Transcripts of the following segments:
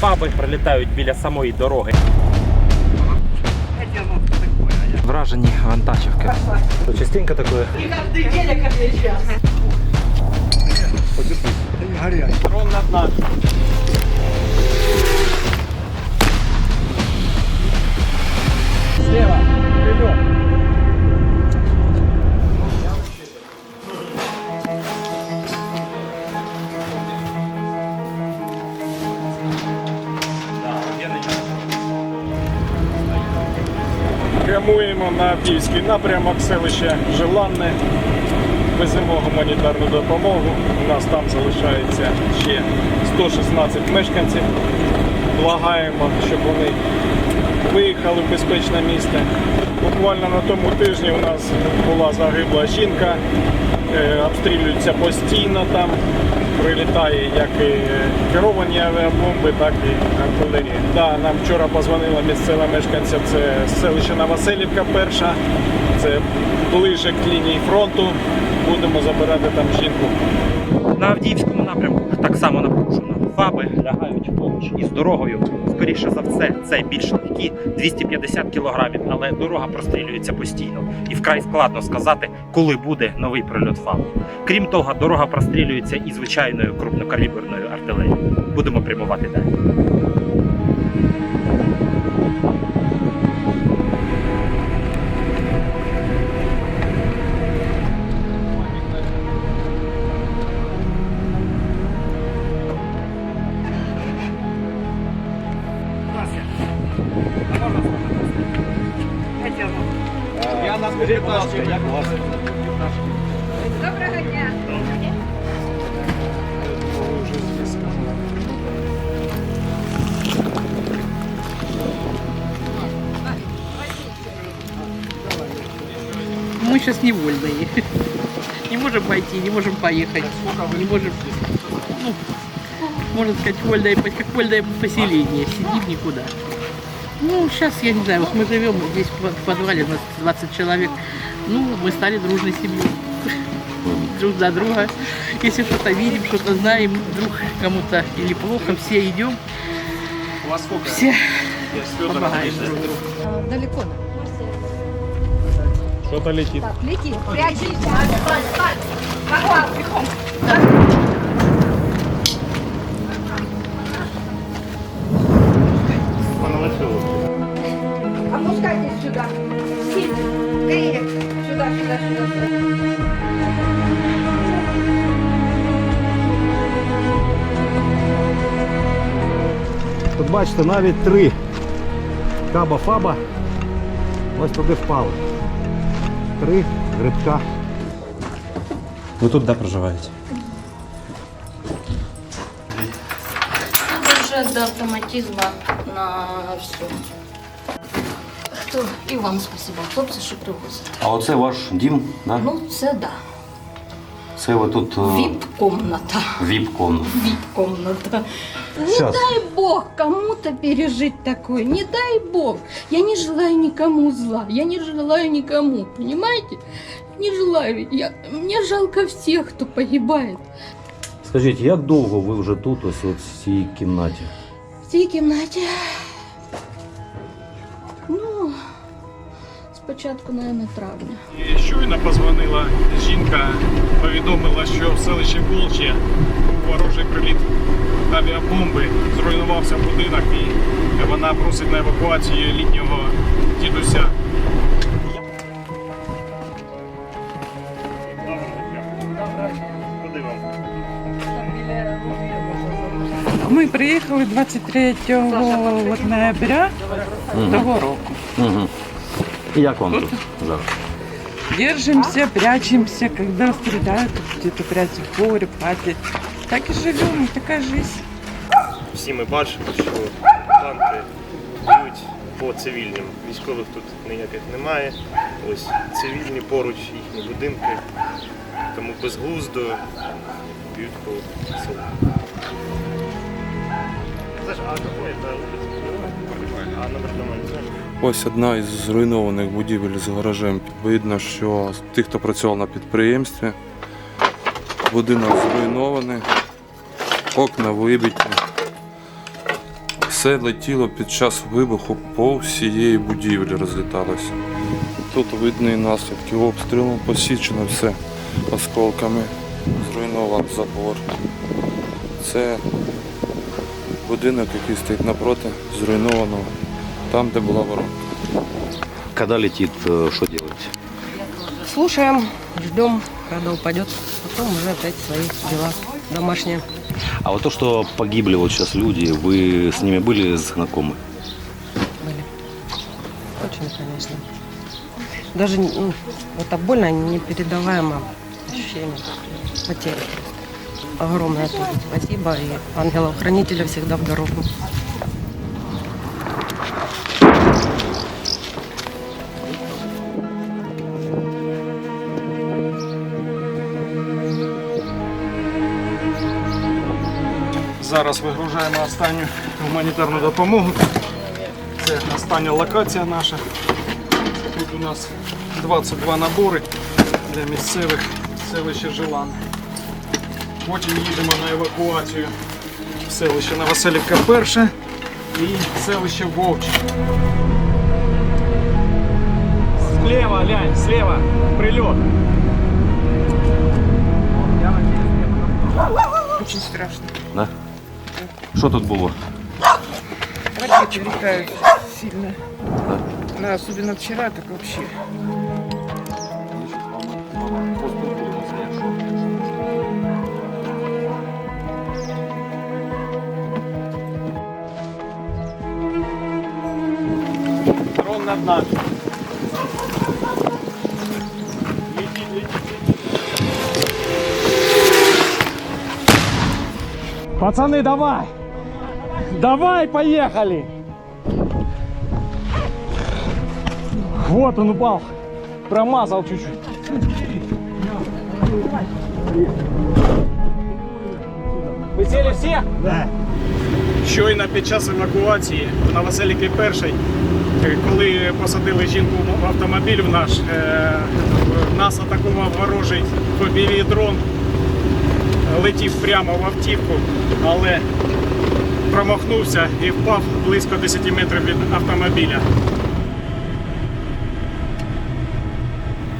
фаби, прилітають біля самої дороги. Вражені вантажівки. Частенько таке. Дрон над нами. Прямуємо на Авдіївський напрямок, селище Желанне. Веземо гуманітарну допомогу. У нас там залишається ще 116 мешканців. Благаємо, щоб вони виїхали в безпечне місце. Буквально на тому тижні у нас була загибла жінка. Е, Обстрілюються постійно там. Прилітає як і керовані авіабомби, так і артилерія. Да, нам вчора позвонила місцева мешканця, це селище Новоселівка перша, це ближе к лінії фронту. Будемо забирати там жінку. На Авдіївському напрямку так само напружено. Фаби лягають поруч із дорогою. Скоріше за все, це більш легкі 250 кілограмів, але дорога прострілюється постійно. І вкрай складно сказати, коли буде новий прильот фаб. Крім того, дорога прострілюється і звичайною крупнокаліберною артилерією. Будемо прямувати далі. Мы сейчас невольные. Не можем пойти, не можем поехать. Не можем, ну, можно сказать, вольное, как вольное поселение. Сидим никуда. Ну, сейчас, я не знаю, вот мы живем здесь в подвале, у нас 20 человек. Ну, мы стали дружной семьей. Друг за друга. Если что-то видим, что-то знаем, вдруг кому-то или плохо, все идем. Все помогаем друг другу. А, Далеко нам. Що-то летить. Так, лети, прячься. Погнал, бегом. Опускайтесь Тут бачите, навіть три каба-фаба ось туди впали. Три грибка. Ви тут де проживаєте? Уже до автоматизма на все. Хто? І вам спасибо, хлопці, що привозять. А оце ваш дім, да? Ну, це да. Це ви тут е, Віп-комната. віп-комната. Віп-комната. Не Сейчас. дай бог кому-то пережить такое. Не дай бог. Я не желаю никому зла. Я не желаю никому. Понимаете? Не желаю. Я... Мне жалко всех, кто погибает. Скажіть, як довго ви вже тут, ось от в цій кімнаті? В цій кімнаті. Спочатку, наверное, травня. І щойно позвонила жінка, повідомила, що в селищі Волчє був ворожий приліт авіабомби, зруйнувався будинок і вона просить на евакуацію літнього дідуся. Ми приїхали 23 от ноября того року. Як вам тут зараз? Держимся, прячемся, когда стреляют, где-то прячем в погреб, в. Так і живемо, така жизнь. всі ми бачимо, що танки б'ють по цивільним. Військових тут ніяких немає. Ось цивільні поруч їхні будинки. Тому безглуздо б'ють по селу. А какой это улица? А номер дома не знаєш? Ось одна із зруйнованих будівель з гаражем. Видно, що тих, хто працював на підприємстві, будинок зруйнований, окна вибиті. Все летіло під час вибуху по всієї будівлі розліталося. Тут видно і наслідки обстрілу, посічено все осколками, зруйнований забор. Це будинок, який стоїть напроти зруйнованого, там, де була воронка. Когда летит, что делать? Слушаем, ждем, когда упадет. Потом уже опять свои дела домашние. А вот то, что погибли вот сейчас люди, вы с ними были знакомы? были. Очень, конечно. Даже ну, это больно, непередаваемо ощущение потери. Огромное тут спасибо и ангелов-хранителя всегда в дорогу. Зараз вигружаємо останню гуманітарну допомогу. Це остання локація наша. Тут у нас 22 набори для місцевих селища Жилан. Потім їдемо на евакуацію в селище Новоселівка перше і селище Вовче. Слева, глянь, слева, прильот. Очень страшно. Да? Що тут було? Ракеты летают сильно. Да, особенно вчера, так вообще. Дрон над нами. Пацаны, давай! Давай, поехали! Вот он упал. Промазал чуть-чуть. Ви сіли всі? Да. Щойно під час евакуації на Василіки перший, е, коли посадили жінку в автомобіль в наш, е, нас атакував ворожий фобівій дрон, летів прямо в автівку, але промахнувся і впав близько 10 метрів від автомобіля.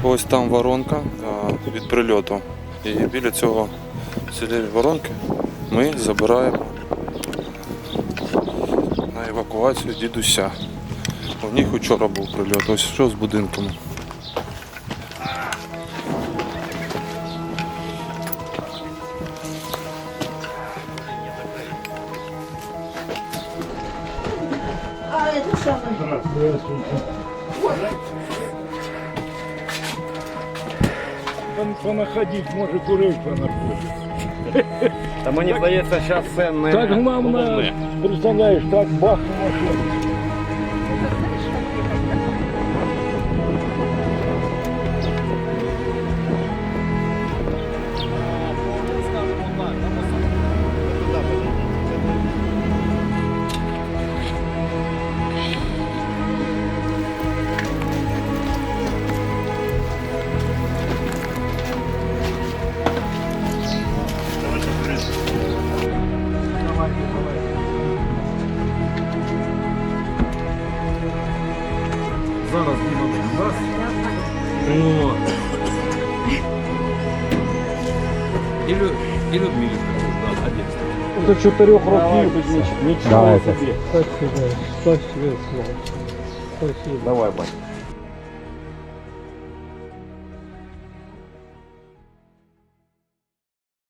Ось там воронка від прильоту. І біля цього воронки ми забираємо на евакуацію дідуся. У них вчора був прильот, ось що з будинками. Понаходить, може курить понаходить. Та мені здається, зараз це не Так главное, представляєш, так бахнуло. Зараз І, Лю... і Людмилі скажу, да, один. До чотирьох років. Нічого Давайте. собі. Давай, Бать.